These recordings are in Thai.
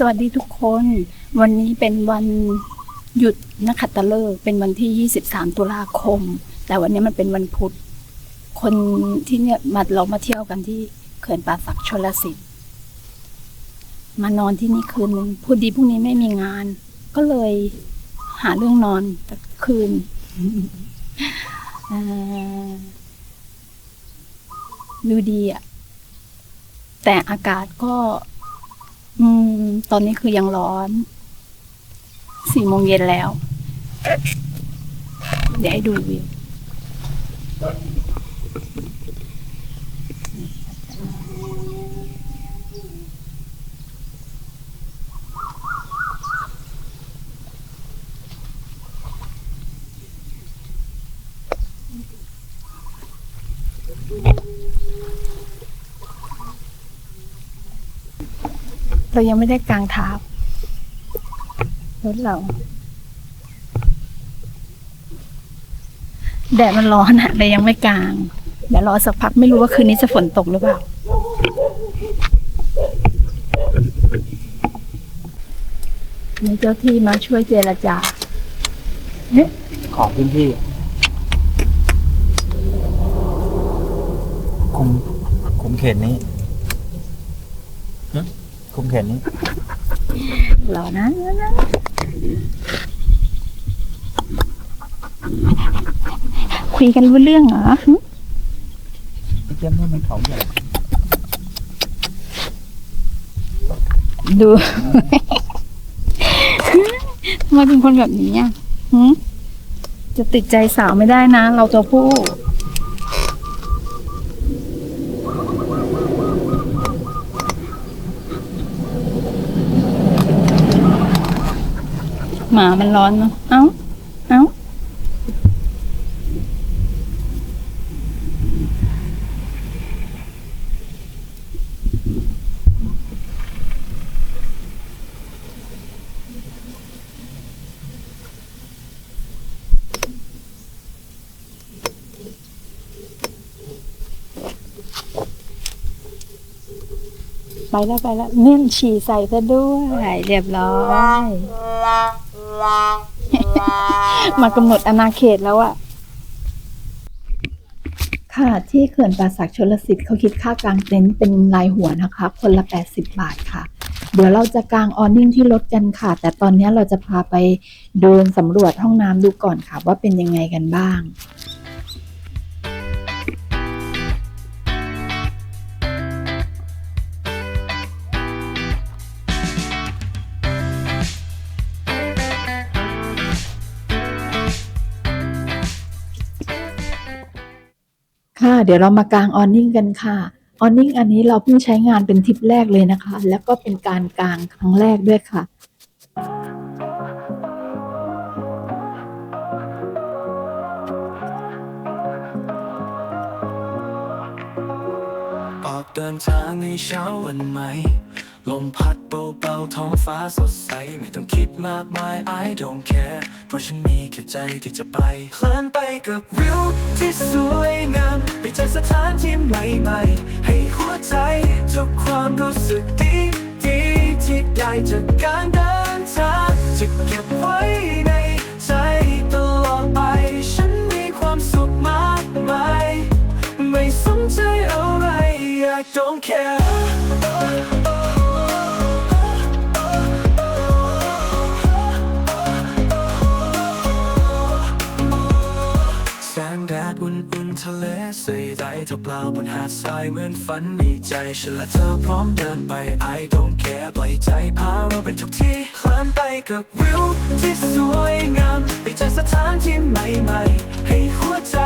สวัสดีทุกคน วันนี้เป็นวันหยุดนักขัตฤกษ์เป็นวันที่ 23 ตุลาคม แต่วันนี้มันเป็นวันพุธ คนที่เนี่ยมาเรามาเที่ยวกันที่เขื่อนป่าสักชลสิทธิ์มานอนที่นี่คืนนึงพูดดีพรุ่งนี้ไม่มีงาน ก็เลยหาเรื่องนอนแต่คืนอ่อดูดีอะแต่อากาศก็ อืม ตอนนี้คือยังร้อน สี่โมงเย็นแล้ว เดี๋ยวให้ดูวิว เรายังไม่ได้กางเท้ารถเราแดดมันร้อนอะเลยยังไม่กาง เดี๋ยวรอสักพักไม่รู้ว่าคืนนี้จะฝนตกหรือเปล่า มีเจ้าที่มาช่วยเจรจาของพื้นที่คุมคุมเขตนี้ เขตนี้รอนะคุยกันรู้เรื่องเหรอไอ้เจ้านี่มันเขาใหญ่ดู ทำไมเป็นคนแบบนี้อะจะติดใจสาวไม่ได้นะ เราตัวผู้ หมามันร้อนเนาะ เอ้า เอ้า ไปแล้วไปแล้วเนี่ยฉี่ใส่ซะด้วย เรียบร้อย มากำหนดอาณาเขตแล้วอะค่ะที่เขื่อนป่าสักชลสิทธิ์เขาคิดค่ากลางเต็นท์เป็นรายหัวนะคะ คนละ 80 บาทค่ะ เดี๋ยวเราจะกางออนิ่งที่รถกันค่ะ แต่ตอนนี้เราจะพาไปเดินสำรวจห้องน้ำดูก่อนค่ะ ว่าเป็นยังไงกันบ้าง ค่ะ เดี๋ยวเรามากางออนนิ่งกันค่ะออนนิ่งอันนี้เราเพิ่งใช้งานเป็นทริปแรกเลยนะคะ แล้วก็เป็นการกางครั้งแรกด้วยค่ะออกเดินทางในเช้าวันใหม่ ลมพัดเบาๆท้องฟ้าสดใส ไม่ต้องคิดมากมาย I don't care เพราะฉันมีแค่ใจที่จะไปเพลินไปกับวิวที่สวยงาม ไปเจอสถานที่ใหม่ๆ ให้หัวใจทุกความรู้สึกดีดีที่ได้จากการเดินทางจะเก็บไว้ในใจตลอดไป ฉันมีความสุขมากมาย ไม่สนใจอะไร I don't care เธอเปล่าบนหาดทรายเหมือนฝันมีใจฉันและเธอพร้อมเดินไป I don't care ปล่อยใจพาเราไปทุกที่เคลื่อนไปกับวิวที่สวยงามไปเจอสถานที่ใหม่ๆ ให้หัวใจ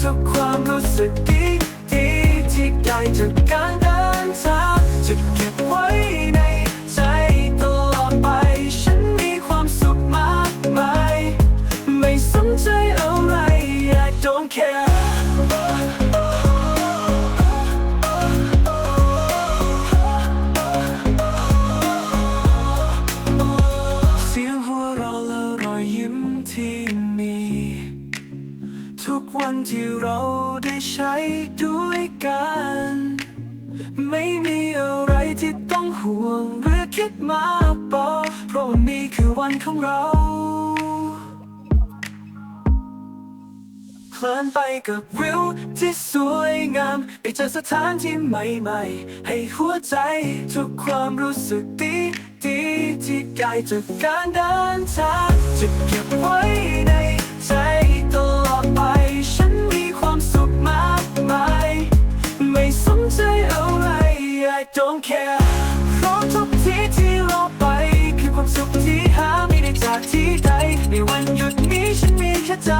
ทุกความรู้สึกดีดีที่ได้จากการเดินทางจะเก็บไว้ในใจตลอดไป ฉันมีความสุขมากมาย ไม่สนใจอะไร I don't care กับวิวที่สวยงามไปเจอสถานที่ใหม่ๆ ให้หัวใจทุกความรู้สึกดีดีๆที่กายจากการเดินทางจะเก็บไว้ในใจตลอดไป ฉันมีความสุขมากมาย ไม่สนใจอะไร I don't care เพราะทุกที่ที่เราไป คือความสุขที่หาไม่ได้จากที่ใดในวันหยุดนี้ ใจ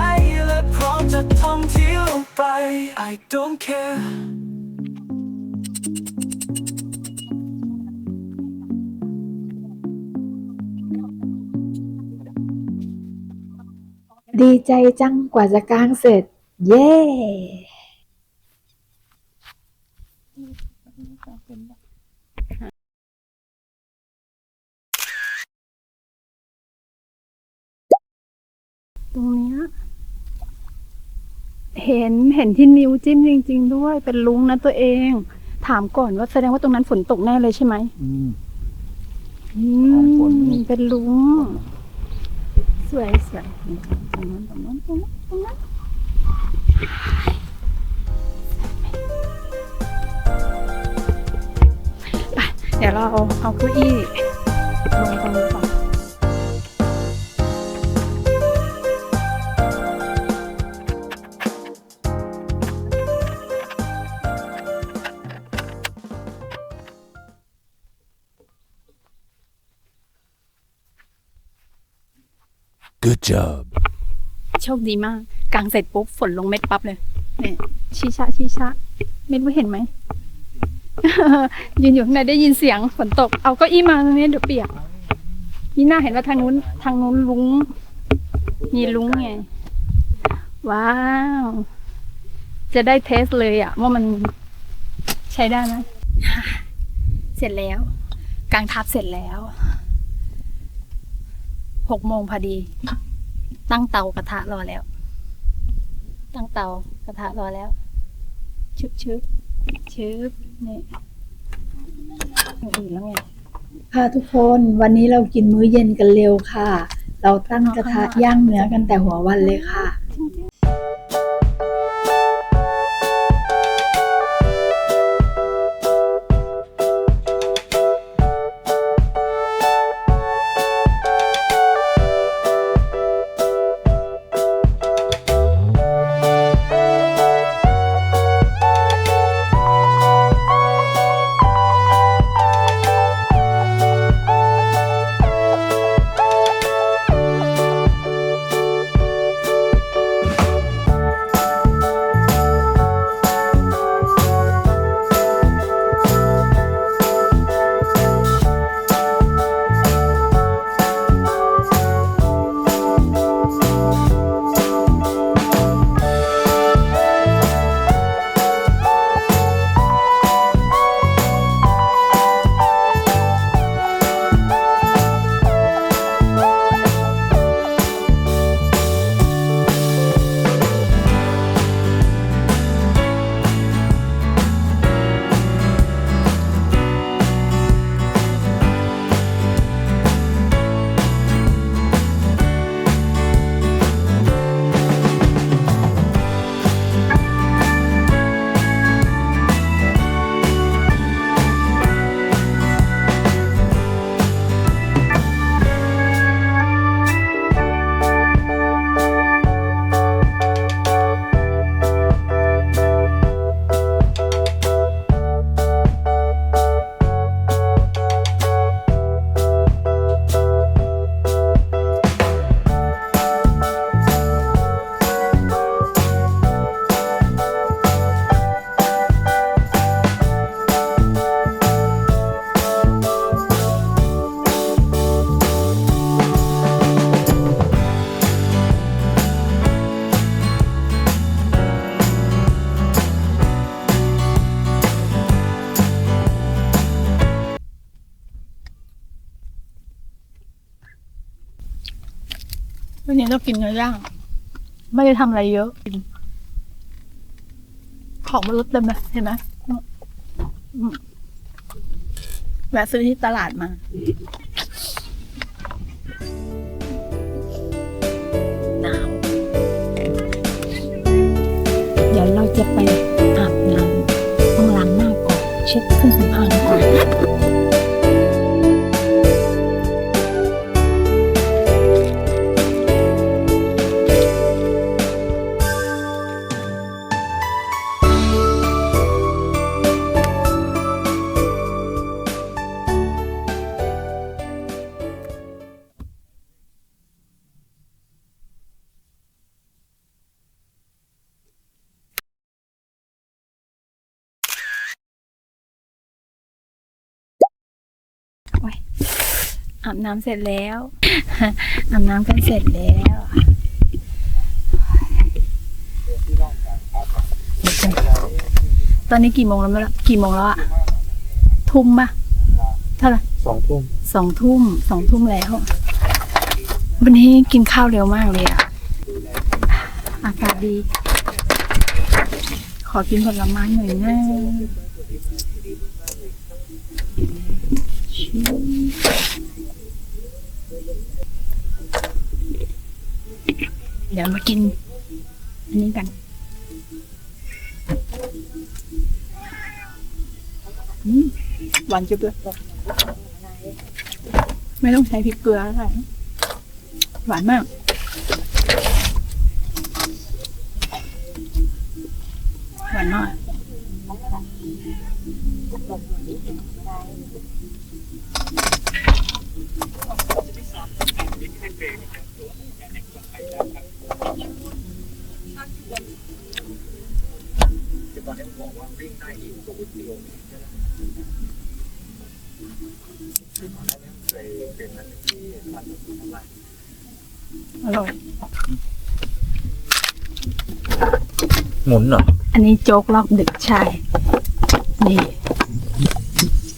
และพร้อมจะท่องเที่ยวไป I don't care ดีใจจังกว่าจะกลางเสร็จ เย้ ตรงเนี้ย เห็นเห็นที่นิ้วจิ้มจริง ๆ ด้วย เป็นลุงนะตัวเอง ถามก่อนว่าแสดงว่าตรงนั้นฝนตกแน่เลยใช่ไหมอืมอืของฝนมเป็นลุงสวยสวยตรงนั้นตรงนั้นตรงนั้นตรงนั้นไปเดี๋ยวเราเอาเอาเก้าอี้ลงตรงนี้ก่อน good job โชคดีมาก กลางเสร็จปุ๊บฝนลงเม็ดปั๊บเลยเนี่ยชีชะชีชะไม่รู้เห็นไหม ยืนอยู่ข้างในได้ยินเสียงฝนตก เอาเก้าอี้มาตรงนี้เดี๋ยวเปียกนี่หน่าเห็นว่าทางนู้น ทางนู้นลุงมีลุงไง ว้าว จะได้เทสเลยอะว่ามันใช้ได้ไหมเสร็จแล้ว กลางทับเสร็จแล้ว หกโมงพอดี ตั้งเตากระทะรอแล้ว ตั้งเตากระทะรอแล้ว ชึบชึบชึบนี่ยอื่นแล้วไงค่ะทุกคนวันนี้เรากินมื้อเย็นกันเร็วค่ะ เราตั้งกระทะย่างเนื้อกันแต่หัววันเลยค่ะ วันนี้เรากินเนื้อย่าง ไม่ได้ทำอะไรเยอะของมันลดเต็มเลยเห็นไหมอืมแวะซื้อที่ตลาดมาหนาวเดี๋ยวเราจะไปอาบน้ำต้องล้างหน้าก่อนเช็ดเครื่องสำอาง อนอาบน้ำเสร็จแล้ว อาบน้ำกันเสร็จแล้วตอนนี้กี่โมงแล้วไม่รู้กี่โมงแล้วอะทุ่มปะเท่าไหร่สองทุ่มสองทุ่มสองทุ่มแล้ว วันนี้กินข้าวเร็วมากเลยอะอากาศดี ขอกินผลไม้หน่อยนะชิว เดี๋ยวมากิน อันนี้กันอืมหวานจุ๊บเลยไม่ต้องใช้พริกเกลืออะไรหวานมาก หวานมาก อร่อย หมุนเหรอ อันนี้โจ๊กลอกดึกใช่ นี่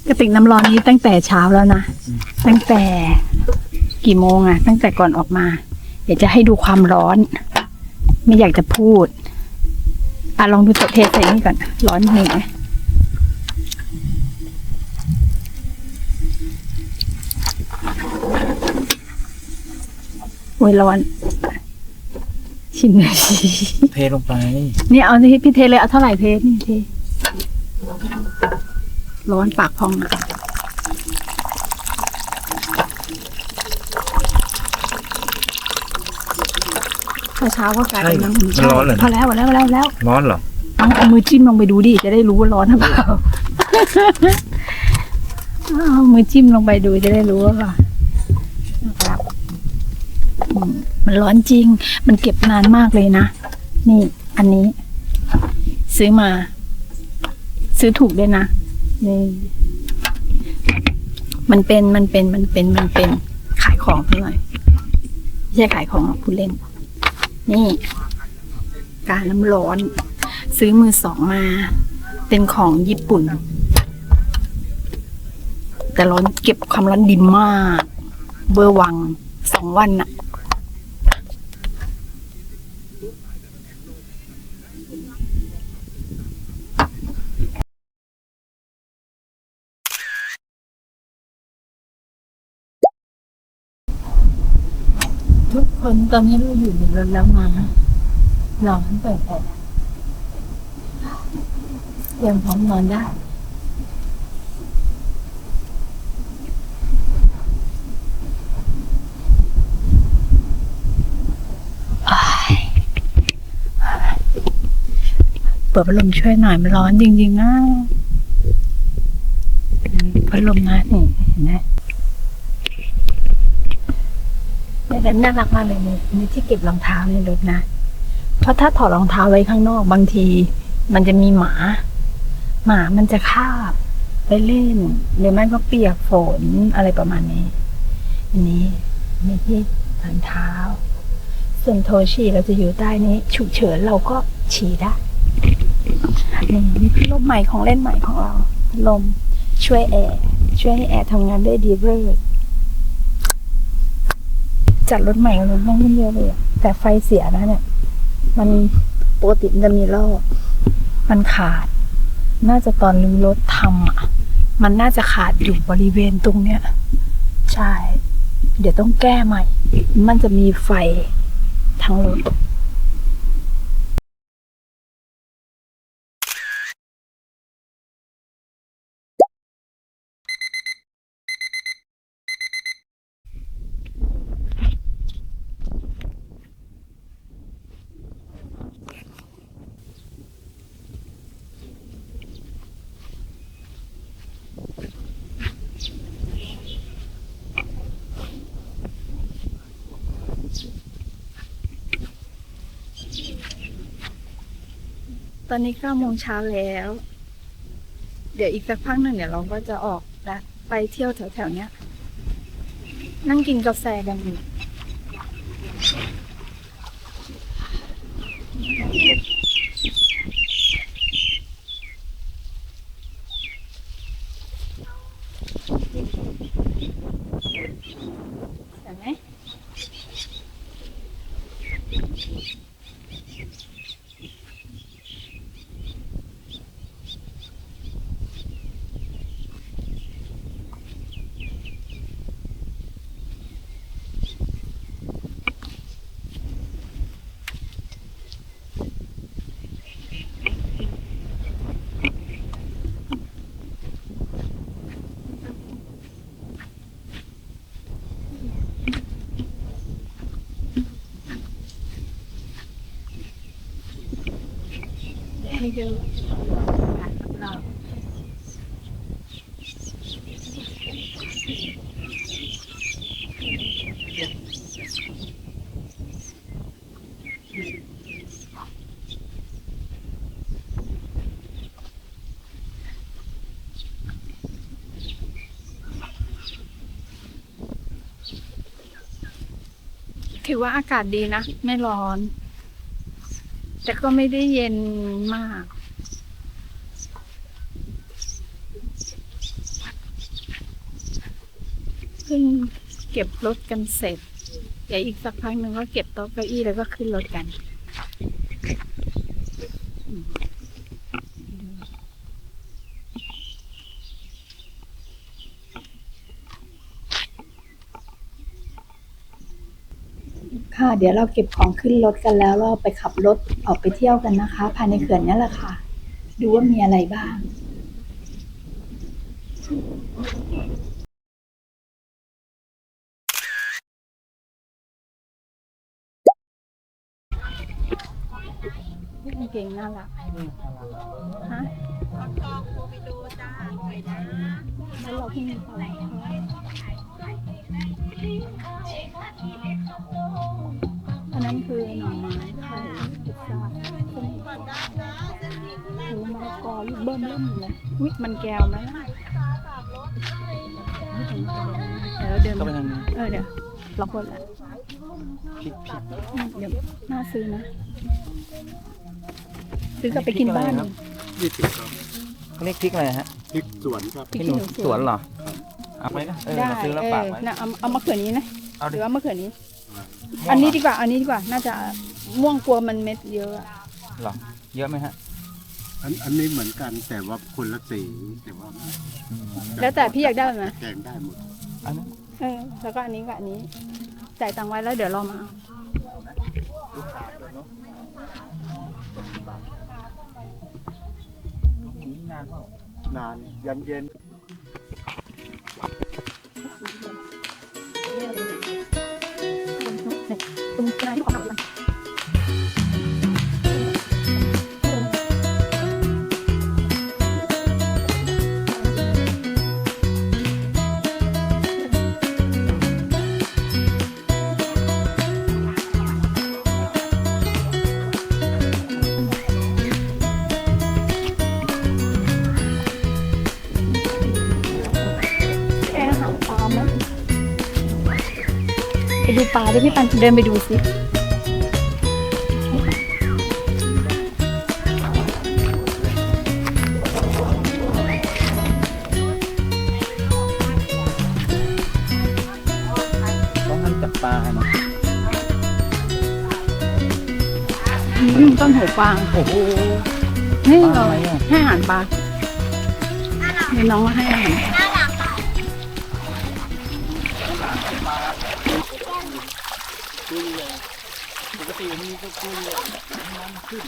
กระติกน้ำร้อนนี้ตั้งแต่เช้าแล้วนะ ตั้งแต่กี่โมงอะตั้งแต่ก่อนออกมา เดี๋ยวจะให้ดูความร้อน ไม่อยากจะพูดอะลองดูตัวเทสใส่นี่ก่อน ร้อนหนึ่งไหมโอ้ยร้อน ชิมหน่อยสิเทลงไป นี่เอาที่พี่เทเลยเอาเท่าไหร่เทนี่เท ร้อนปากพองอะเช้าๆก็กลายเป็นน้ำอุ่นใช่มันร้อนเหรอพอแล้วพอแล้วพอแล้วพอแล้วร้อนเหรอเอาเอามือจิ้มลงไปดูดิจะได้รู้ว่าร้อนหรือเปล่าเอามือจิ้มลงไปดูจะได้รู้ว่านะครับอืมมันร้อนจริง มันเก็บนานมากเลยนะ นี่ อันนี้ ซื้อมา ซื้อถูกด้วยนะ นี่ มันเป็นมันเป็นมันเป็นมันเป็นขายของเท่าไหร่ไม่ใช่ขายของหรอกผู้เล่น นี่ การน้ำร้อน ซื้อมือสองมา เป็นของญี่ปุ่น แต่ร้อนเก็บความร้อนดีมาก เบอร์วังสองวันน่ะ คนตอนนี้เราอยู่ในรถแล้วนะร้อนเปิดแอร์เตรียมพร้อมนอนได้เปิดพัดลมช่วยหน่อยมันร้อนจริงๆนะพัดลมนะนี่เห็นไหม แบบน่ารักมากเลยเนี่ยมีที่เก็บรองเท้าในรถนะ เพราะถ้าถอดรองเท้าไว้ข้างนอกบางที มันจะมีหมา หมามันจะคาบไปเล่น หรือไม่ก็เปียกฝนอะไรประมาณนี้ อันนี้มีที่ทางเท้า ส่วนโทชีเราจะอยู่ใต้นี้ ฉุกเฉินเราก็ฉี่ได้นี่นี่ลมใหม่ของเล่นใหม่ของเราลมช่วยแอร์ช่วยให้แอร์ทำงานได้ดีเวอร์ จัดรถใหม่กับรถนั่งขึ้นเยอะเลยแต่ไฟเสียนะเนี่ย มันปกติมันจะมีรอบมันขาด น่าจะตอนรื้อรถทำอะ มันน่าจะขาดอยู่บริเวณตรงเนี้ย ใช่ เดี๋ยวต้องแก้ใหม่ มันจะมีไฟทั้งรถ อนนี้เก้าโมงเช้าแล้ว เดี๋ยวอีกสักพักหนึ่งเดี๋ยวเราก็จะออกแล้วไปเที่ยวแถวๆเนี้ย นั่งกินกาแฟกันอยู่เห็นไหม ให้ดูเราถือว่าอากาศดีนะ ไม่ร้อน แต่ก็ไม่ได้เย็นมาก เพิ่งเก็บรถกันเสร็จ เดี๋ยวอีกสักพักหนึ่งก็เก็บโต๊ะเก้าอี้แล้วก็ขึ้นรถกัน ค่ะ เดี๋ยวเราเก็บของขึ้นรถกันแล้วเราไปขับรถออกไปเที่ยวกันนะคะ ภายในเขื่อนนี่แหละค่ะ ดูว่ามีอะไรบ้างกางเกงน่ารักฮะแล้วเราเพิ่งมีอะไร นนั้นคือหน่อไม้ไข่พิซซ่าส้มตำหูมะละกอลูกเบิ้มเริ่มเลยวิมันแก้วไหมล่ะเดี๋ยวเราเดินเข้าไปทางนี้เออเดี๋ยวล็อกรถแล้วพริกพริกเดี๋ยวน่าซื้อนะ ซื้อกลับไปกินบ้านครับยี่สิบครับเขาเรียกพริกอะไรฮะพริกสวนครับพริกพี่หขี้นูหนูสวนเหรอเอาไปนะเออได้เราซื้อแล้วเอฝากอไว้นะเอาเอามะเขือนี้นะเอาหดิรือว่ามะเขือนี้ อันนี้ดีกว่า อันนี้ดีกว่า น่าจะม่วงกลัวมันเม็ดเยอะอะเหรอเยอะไหมฮะอันอันนี้เหมือนกันแต่ว่าคนละสีแต่ว่าอืมแล้วแต่พี่อยากได้แบบไหนแกงได้หมดอันนั้นเออแล้วก็อันนี้กับอันนี้จ่ายตังค์ไว้แล้วเดี๋ยวเรามาเอานานเปล่านานยันเย็น ไปดูปลาด้วยพี่ปันเดินไปดูสิต้องห้ามจับปลาเนาะอืมต้นหูฟาง โอ้โห นี่ปลาเราอะไรอะ ให้อาหารปลามีน้องมาให้อาหาร ปกติมันมีก็คุยน้ำขึ้น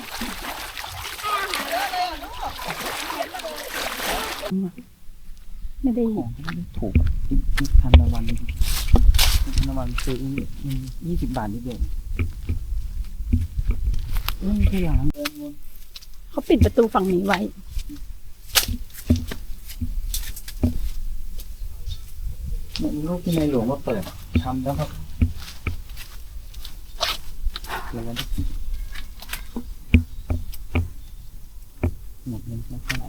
ไม่ได้ของไม่ได้ถูกทันละวันทันละวันซื้อมันยี่สิบบาทนิดเดียวม่มีที่หลังเขาปิดประตูฝั่งนี้ไว้เนี่ยมีรูปที่ในหลวงว่าเปิดทำแล้วครับ เดี๋ยวเราได้หมดเงินแล้วเท่าไหร่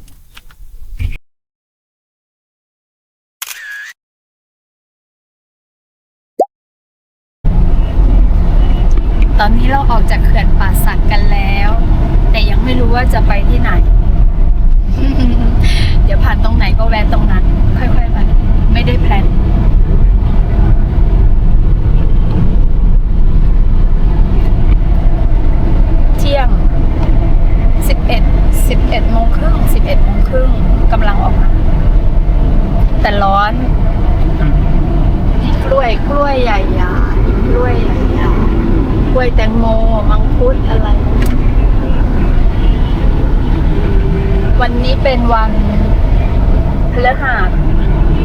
ตอนนี้เราออกจากเขื่อนป่าสักกันแล้ว แต่ยังไม่รู้ว่าจะไปที่ไหน เดี๋ยวผ่านตรงไหนก็แวะตรงนั้น ค่อยๆไปไม่ได้แพลน เที่ยง 11 11โมงครึ่ง11โมงครึ่งกำลังออกมา แต่ร้อน นี่กล้วยกล้วยใหญ่ๆกล้วยใหญ่ๆกล้วยแตงโม มังคุดอะไร วันนี้เป็นวันพฤหัส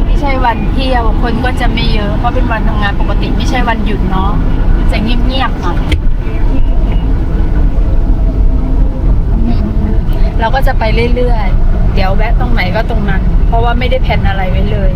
ไม่ใช่วันเที่ยว คนก็จะ ไม่เยอะ เพราะเป็นวันทำงานปกติไม่ใช่วันหยุดเนาะจะเงียบๆหน่อยเราก็จะไปเรื่อยๆ เดี๋ยวแวะตรงไหนก็ตรงนั้น เพราะว่าไม่ได้แผนอะไรไว้เลย